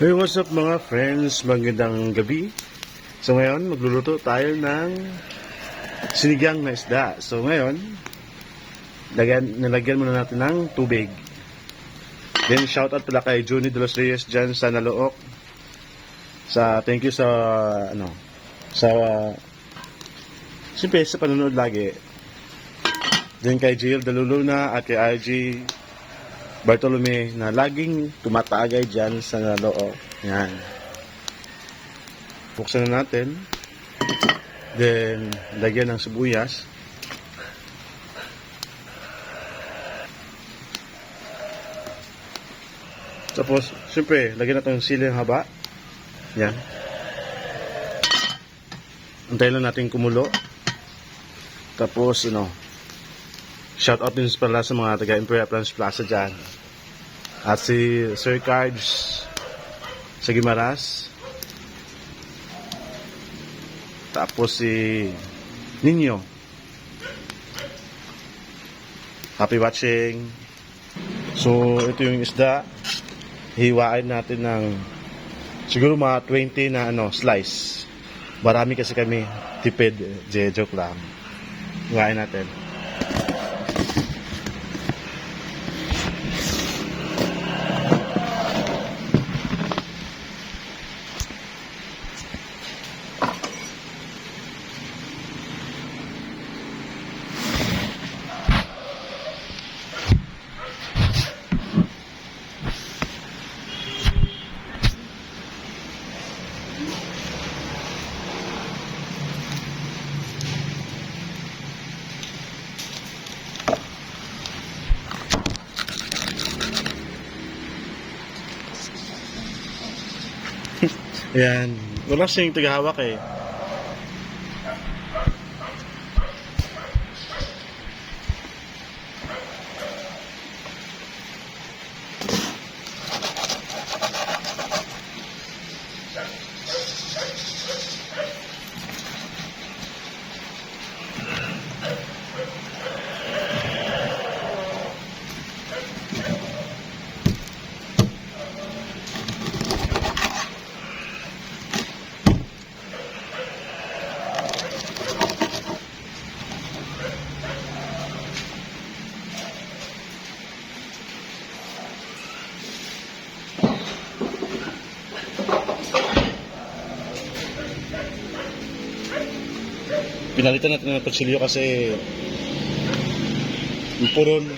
Hey, what's up mga friends? Magandang gabi. So ngayon, magluluto tayo ng sinigang na isda. So ngayon, lagyan, nilagyan muna natin ng tubig. Then shoutout pala kay Juni De Los Reyes dyan sa Nalook. Sa, thank you sa, ano, sa, siyempre sa panonood lagi. Then kay Jill Daluluna at kay RG Bartolome na laging tumatagay dyan sa loob. Yan. Buksan na natin. Then, lagyan ng sibuyas. Tapos, siyempre, lagyan natin ng siling haba. Yan. Antayin lang natin kumulo. Tapos, ano, Shout out din pala sa mga taga Imperial Plans Plaza dyan. At si Sir Cards sa Gimaras. Tapos si Ninyo. Happy watching. So, ito yung isda. Hiwain natin ng siguro mga 20 na ano, slice. Marami kasi kami. Tipid. Je, joke lang. Hiwain natin. Ayan. Wala siyang tagahawak eh. Pinalitan natin ng kutsilyo kasi yung.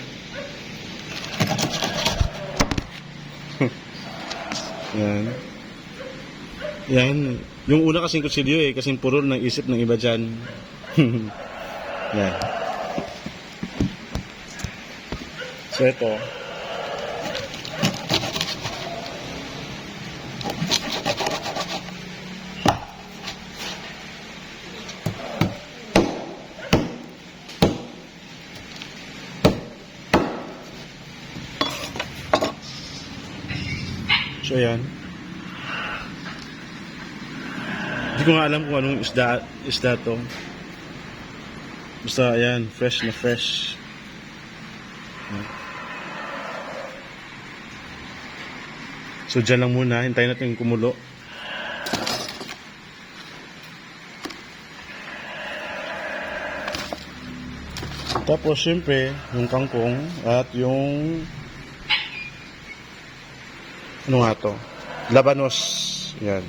Yan. Yan. Yung una kasing kutsilyo eh, kasing puron ng isip ng iba dyan. Yan. So ito. So yan. Hindi ko nga alam kung anong isda, isda to. Basta ayan, fresh na fresh. So dyan lang muna, hintayin natin yung kumulo. Tapos syempre, yung kangkong at yung ano nga to? Labanos. Yan.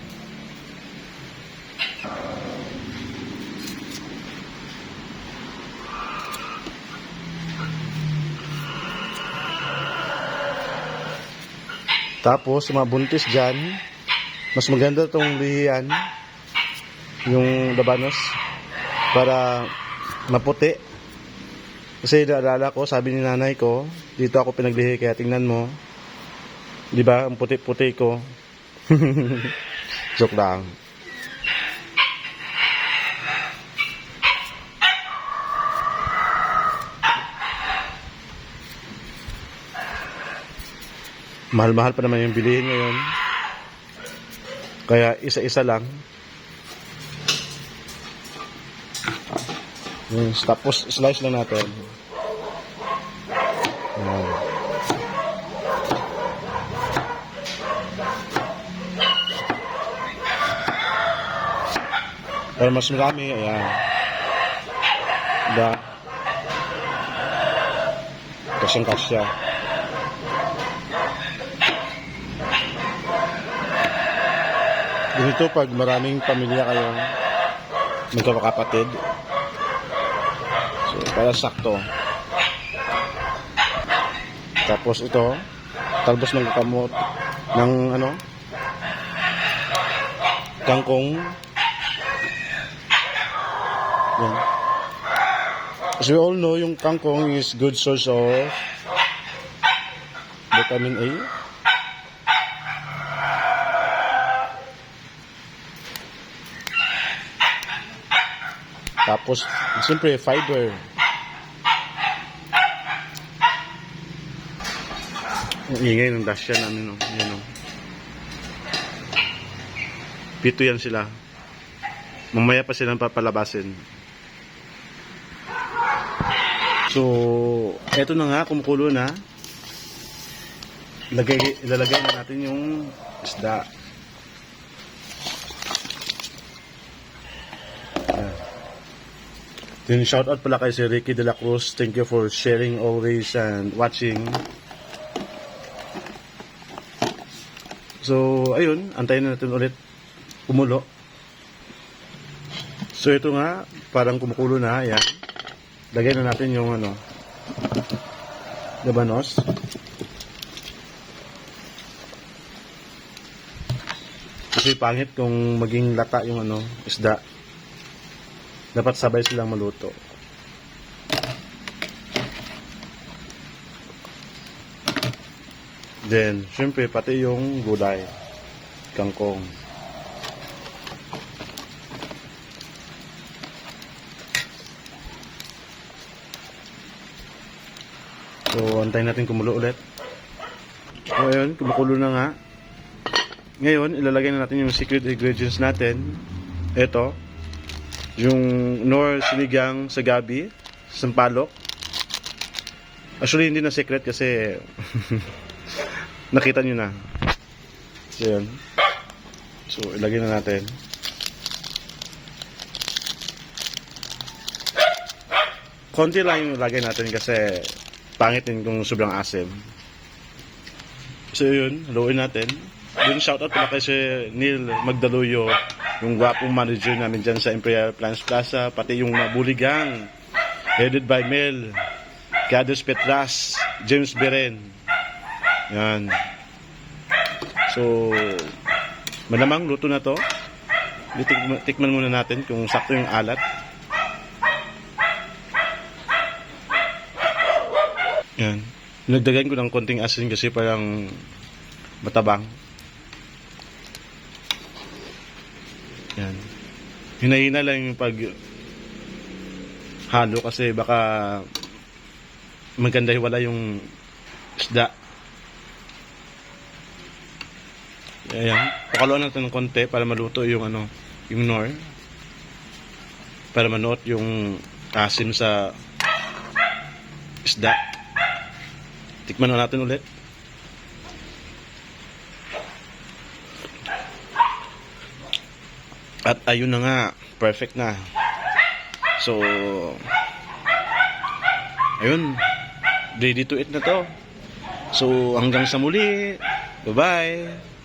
Tapos, mga buntis dyan, mas maganda tong lihian, yung labanos, para maputi. Kasi naalala ko, sabi ni nanay ko, dito ako pinaglihi, kaya tingnan mo, Di ba? Ang puti-puti ko. Joke lang. Mahal-mahal pa naman yung bilihin ngayon. Kaya isa-isa lang. Yes, tapos slice lang natin. Para mas marami, ayan. Diba? Kasyang kasya. Ganito pag maraming pamilya kayo, magkakapatid. So, para sakto. Tapos ito, talbos ng kamot ng ano, kangkong. Yan. As we all know, yung kangkong is good source of vitamin A. Tapos, siyempre, fiber. Ang ingay ng dash yan, ano, no? Yan, no? Pito yan sila. Mamaya pa silang papalabasin. So, eto na nga, kumukulo na. Lagay, ilalagay na natin yung isda. Then shout out pala kay si Ricky De La Cruz. Thank you for sharing always and watching. So, ayun, antayin na natin ulit kumulo. So, ito nga, parang kumukulo na, ayan. Lagay na natin yung ano, labanos. Kasi pangit kung maging lata yung ano, isda. Dapat sabay silang maluto. Then, syempre, pati yung gulay. Kangkong. So, antayin natin kumulo ulit. So, ayun, kumukulo na nga. Ngayon, ilalagay na natin yung secret ingredients natin. Ito, yung nor sinigang sa gabi, sampalok. Actually, hindi na secret kasi nakita nyo na. So, yun. So, ilagay na natin. Konti lang yung ilagay natin kasi pangit din kung sobrang asim. So, yun. Haluin natin. Yung shoutout pala kay si Neil Magdaluyo, yung gwapong manager namin dyan sa Imperial Plans Plaza, pati yung mabuligang, headed by Mel, Cadus Petras, James Beren. Yan. So, malamang luto na to. Tikman, muna natin kung sakto yung alat. Yan. Nagdagan ko ng konting asin kasi parang matabang. Yan. Hinahina lang yung pag halo kasi baka maganda wala yung isda. Ayan. Pakaluan natin ng konti para maluto yung ano, yung nor. Para manuot yung asim sa isda. Tikman na natin ulit. At ayun na nga, perfect na. So, ayun, ready to eat na to. So, hanggang sa muli. Bye-bye.